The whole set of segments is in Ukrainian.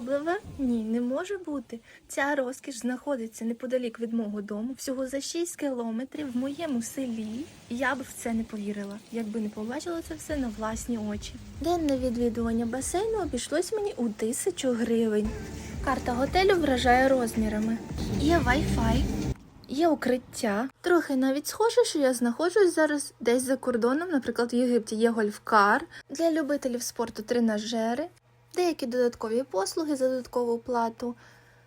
привабливе? Ні, не може бути. Ця розкіш знаходиться неподалік від мого дому, всього за 6 кілометрів в моєму селі. Я б в це не повірила, якби не побачила це все на власні очі. Денне відвідування басейну обійшлось мені у тисячу гривень. Карта готелю вражає розмірами. Є Wi-Fi, Є укриття. Трохи навіть схоже, що я знаходжусь зараз десь за кордоном, наприклад, в Єгипті є гольфкар, для любителів спорту тренажери, деякі додаткові послуги за додаткову плату.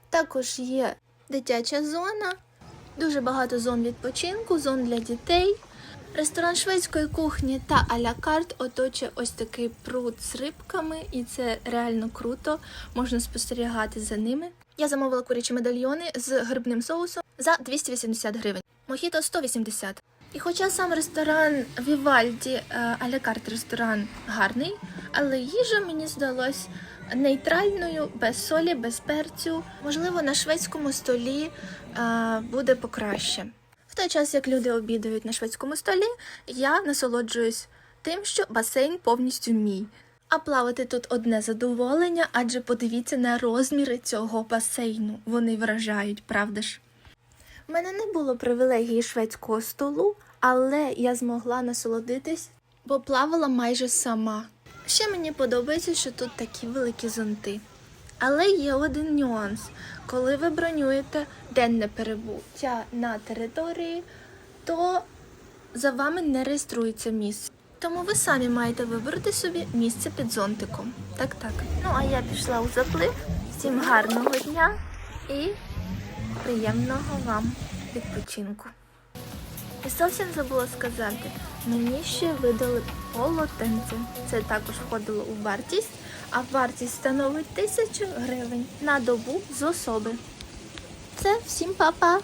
Також є дитяча зона, дуже багато зон відпочинку, зон для дітей. Ресторан шведської кухні та а-ля карт оточує ось такий пруд з рибками, і це реально круто. Можна спостерігати за ними. Я замовила курячі медальйони з грибним соусом за 280 гривень. Мохіто 180. І хоча сам ресторан Вівальді е, а-ля карт ресторан гарний, але їжа мені здалась нейтральною, без солі, без перцю. Можливо, на шведському столі е, буде покраще. В той час, як люди обідають на шведському столі, я насолоджуюсь тим, що басейн повністю мій. А плавати тут одне задоволення, адже подивіться на розміри цього басейну. Вони вражають, правда ж? У мене не було привілегії шведського столу, але я змогла насолодитись, бо плавала майже сама. Ще мені подобається, що тут такі великі зонти. Але є один нюанс. Коли ви бронюєте денне перебуття на території, то за вами не реєструється місце. Тому ви самі маєте вибрати собі місце під зонтиком. Так, так. Ну а я пішла у заплив. Всім гарного дня і приємного вам відпочинку. І зовсім забула сказати, мені ще видали полотенце. Це також входило у вартість, а вартість становить тисячу гривень на добу з особи. Це всім па-па!